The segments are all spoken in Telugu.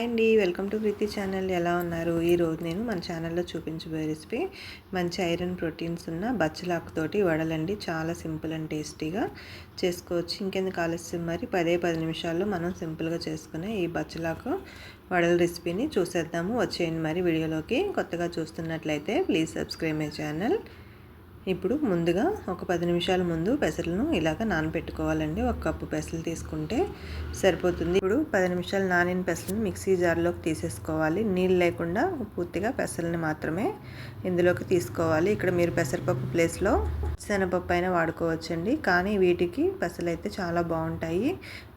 హాయ్ అండి. Welcome to Preethi channel. ఎలా ఉన్నారు? ఈరోజు నేను మన ఛానల్లో చూపించబోయే రెసిపీ మంచి ఐరన్ ప్రోటీన్స్ ఉన్న బచ్చలాకుతోటి వడలండి. చాలా సింపుల్ అండ్ టేస్టీగా చేసుకోవచ్చు. ఇంకెందుకు ఆలస్యం? మరి పదే పది నిమిషాల్లో మనం సింపుల్గా చేసుకునే ఈ బచ్చలాకు వడల రెసిపీని చూసేద్దాము. వచ్చేయండి మరి వీడియోలోకి. కొత్తగా చూస్తున్నట్లయితే ప్లీజ్ సబ్స్క్రైబ్ మై ఛానల్. ఇప్పుడు ముందుగా ఒక పది నిమిషాల ముందు పెసలను ఇలాగ నానబెట్టుకోవాలండి. ఒక కప్పు పెసలు తీసుకుంటే సరిపోతుంది. ఇప్పుడు పది నిమిషాలు నానిన పెసలను మిక్సీ జార్లోకి తీసేసుకోవాలి. నీళ్ళు లేకుండా పూర్తిగా పెసలని మాత్రమే ఇందులోకి తీసుకోవాలి. ఇక్కడ మీరు పెసరపప్పు ప్లేస్లో శనగపప్పు అయినా వాడుకోవచ్చండి. కానీ వీటికి పెసలు అయితే చాలా బాగుంటాయి.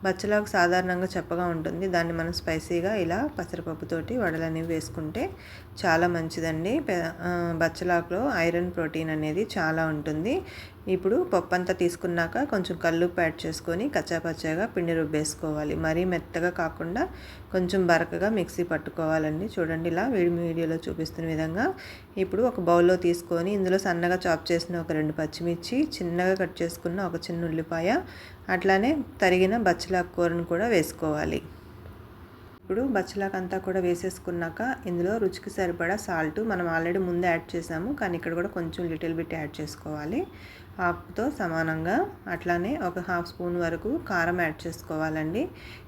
బచ్చలాకు సాధారణంగా చెప్పగా ఉంటుంది. దాన్ని మనం స్పైసీగా ఇలా పెసరపప్పుతోటి వడలు అనేవి వేసుకుంటే చాలా మంచిదండి. బచ్చలాకులో ఐరన్ ప్రోటీన్ అనేది చాలా ఉంటుంది. ఇప్పుడు పప్పు అంతా తీసుకున్నాక కొంచెం కల్లు యాడ్ చేసుకొని కచ్చాపచ్చాగా పిండి రుబ్బేసుకోవాలి. మరీ మెత్తగా కాకుండా కొంచెం బరకగా మిక్సీ పట్టుకోవాలండి. చూడండి ఇలా వీడి వీడియోలో చూపిస్తున్న విధంగా ఇప్పుడు ఒక బౌల్లో తీసుకొని ఇందులో సన్నగా చాప్ చేసిన ఒక రెండు పచ్చిమిర్చి చిన్నగా కట్ చేసుకున్న ఒక చిన్న ఉల్లిపాయ అట్లానే తరిగిన బచ్చలాకు కూరను కూడా వేసుకోవాలి. ఇప్పుడు బచ్చలాకు అంతా కూడా వేసేసుకున్నాక ఇందులో రుచికి సరిపడా సాల్ట్ మనం ఆల్రెడీ ముందే యాడ్ చేసాము కానీ ఇక్కడ కూడా కొంచెం లిటిల్ బిట్ యాడ్ చేసుకోవాలి. ఆకుతో సమానంగా అట్లానే ఒక హాఫ్ స్పూన్ వరకు కారం యాడ్ చేసుకోవాలండి.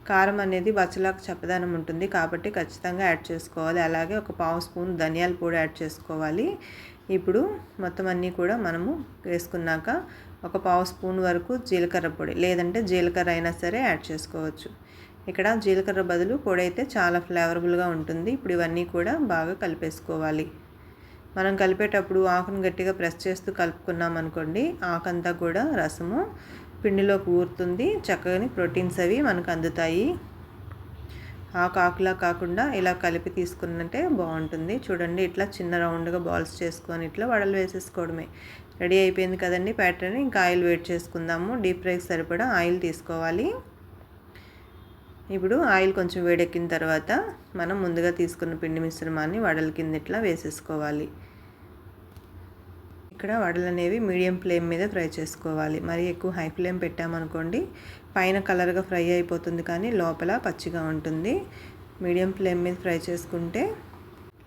కారం అనేది బచ్చలాకు చెప్పదనం ఉంటుంది కాబట్టి ఖచ్చితంగా యాడ్ చేసుకోవాలి. అలాగే ఒక పావు స్పూన్ ధనియాల పొడి యాడ్ చేసుకోవాలి. ఇప్పుడు మొత్తం అన్నీ కూడా మనము వేసుకున్నాక ఒక పావు స్పూన్ వరకు జీలకర్ర పొడి లేదంటే జీలకర్ర అయినా సరే యాడ్ చేసుకోవచ్చు. ఇక్కడ జీలకర్ర బదులు పొడి అయితే చాలా ఫ్లేవరబుల్గా ఉంటుంది. ఇప్పుడు ఇవన్నీ కూడా బాగా కలిపేసుకోవాలి. మనం కలిపేటప్పుడు ఆకును గట్టిగా ప్రెస్ చేస్తూ కలుపుకున్నాం అనుకోండి ఆకంతా కూడా రసము పిండిలో ఊరుతుంది. చక్కగా ప్రోటీన్స్ అవి మనకు అందుతాయి. ఆకు ఆకులా కాకుండా ఇలా కలిపి తీసుకున్నట్టే బాగుంటుంది. చూడండి ఇట్లా చిన్న రౌండ్గా బాల్స్ చేసుకొని ఇట్లా వడలు వేసేసుకోవడమే. రెడీ అయిపోయింది కదండి ప్యాటర్న్. ఇంకా ఆయిల్ వేట్ చేసుకుందాము. డీప్ ఫ్రైకి సరిపడా ఆయిల్ తీసుకోవాలి. ఇప్పుడు ఆయిల్ కొంచెం వేడెక్కిన తర్వాత మనం ముందుగా తీసుకున్న పిండి మిశ్రమాన్ని వడల కింద ఇట్లా వేసేసుకోవాలి. ఇక్కడ వడలు అనేవి మీడియం ఫ్లేమ్ మీద ఫ్రై చేసుకోవాలి. మరి ఎక్కువ హై ఫ్లేమ్ పెట్టామనుకోండి పైన కలర్గా ఫ్రై అయిపోతుంది కానీ లోపల పచ్చిగా ఉంటుంది. మీడియం ఫ్లేమ్ మీద ఫ్రై చేసుకుంటే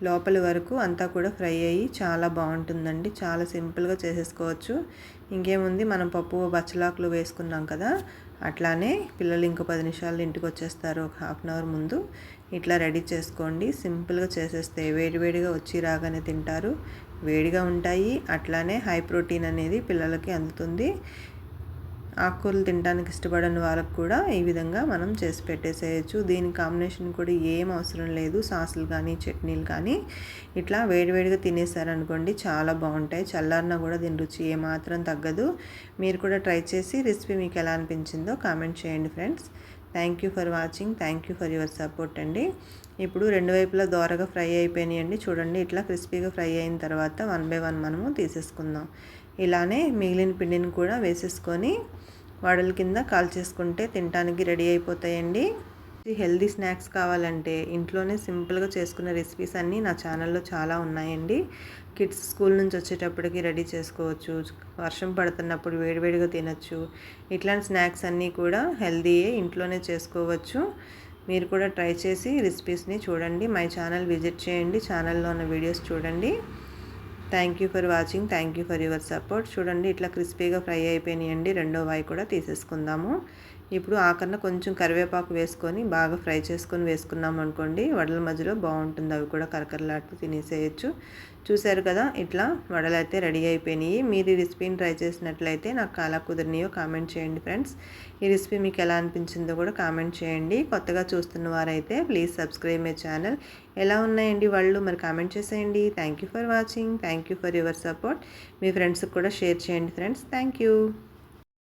లోపల వరకు అంతా కూడా ఫ్రై అయ్యి చాలా బాగుంటుందండి. చాలా సింపుల్గా చేసేసుకోవచ్చు. ఇంకేముంది? మనం పప్పు బచ్చలాకులు వేసుకున్నాం కదా? అట్లానే పిల్లలు ఇంకో పది నిమిషాలు ఇంటికి వచ్చేస్తారు. ఒక హాఫ్ అన్ అవర్ ముందు ఇట్లా రెడీ చేసుకోండి. సింపుల్గా చేసేస్తే వేడివేడిగా వచ్చి రాగానే తింటారు. వేడిగా ఉంటాయి. అట్లానే హై ప్రోటీన్ అనేది పిల్లలకి అందుతుంది. ఆకుకూరలు తినడానికి ఇష్టపడని వాళ్ళకు కూడా ఈ విధంగా మనం చేసి పెట్టేసేయచ్చు. దీని కాంబినేషన్ కూడా ఏం అవసరం లేదు. సాసులు కానీ చట్నీలు కానీ ఇట్లా వేడివేడిగా తినేసారనుకోండి చాలా బాగుంటాయి. చల్లారినా కూడా దీని రుచి ఏమాత్రం తగ్గదు. మీరు కూడా ట్రై చేసి రెసిపీ మీకు ఎలా అనిపించిందో కామెంట్ చేయండి friends thank you for watching thank you for your support అండి. ఇప్పుడు రెండు వైపులా దోరగా ఫ్రై అయిపోయినాయండి. చూడండి ఇట్లా క్రిస్పీగా ఫ్రై అయిన తర్వాత వన్ బై వన్ మనము తీసేసుకుందాం. ఇలానే మిగిలిన పిండిని కూడా వేసేసుకొని వడల కింద కాల్చేసుకుంటే తినడానికి రెడీ అయిపోతాయండి. హెల్దీ స్నాక్స్ కావాలంటే ఇంట్లోనే సింపుల్గా చేసుకునే రెసిపీస్ అన్నీ నా ఛానల్లో చాలా ఉన్నాయండి. కిడ్స్ స్కూల్ నుంచి వచ్చేటప్పటికి రెడీ చేసుకోవచ్చు. వర్షం పడుతున్నప్పుడు వేడివేడిగా తినచ్చు. ఇట్లాంటి స్నాక్స్ అన్నీ కూడా హెల్దీయే ఇంట్లోనే చేసుకోవచ్చు. మీరు కూడా ట్రై చేసి రెసిపీస్ని చూడండి. మై ఛానల్ విజిట్ చేయండి. ఛానల్లో ఉన్న వీడియోస్ చూడండి. Thank you for watching thank you for your support చూడండి ఇట్లా క్రిస్పీగా ఫ్రై అయిపోయినాయండి. రెండో వాయి కూడా తీసేసుకుందాము. ఇప్పుడు ఆకరణ కొంచెం కరివేపాకు వేసుకొని బాగా ఫ్రై చేసుకొని వేసుకున్నాం అనుకోండి వడల మధ్యలో బాగుంటుంది. అవి కూడా కరకరలాడుతూ తినేసేయచ్చు. చూశారు కదా ఇట్లా వడలు అయితే రెడీ అయిపోయినాయి. మీరు ఈ రెసిపీని ట్రై చేసినట్లయితే నాకు చాలా కుదిరినాయో కామెంట్ చేయండి ఫ్రెండ్స్. ఈ రెసిపీ మీకు ఎలా అనిపించిందో కూడా కామెంట్ చేయండి. కొత్తగా చూస్తున్న వారైతే ప్లీజ్ సబ్స్క్రైబ్ మై ఛానల్. ఎలా ఉన్నాయండి వాళ్ళు మరి కామెంట్ చేసేయండి. Thank for watching. Thank for your support. మీ ఫ్రెండ్స్కి కూడా షేర్ చేయండి ఫ్రెండ్స్. థ్యాంక్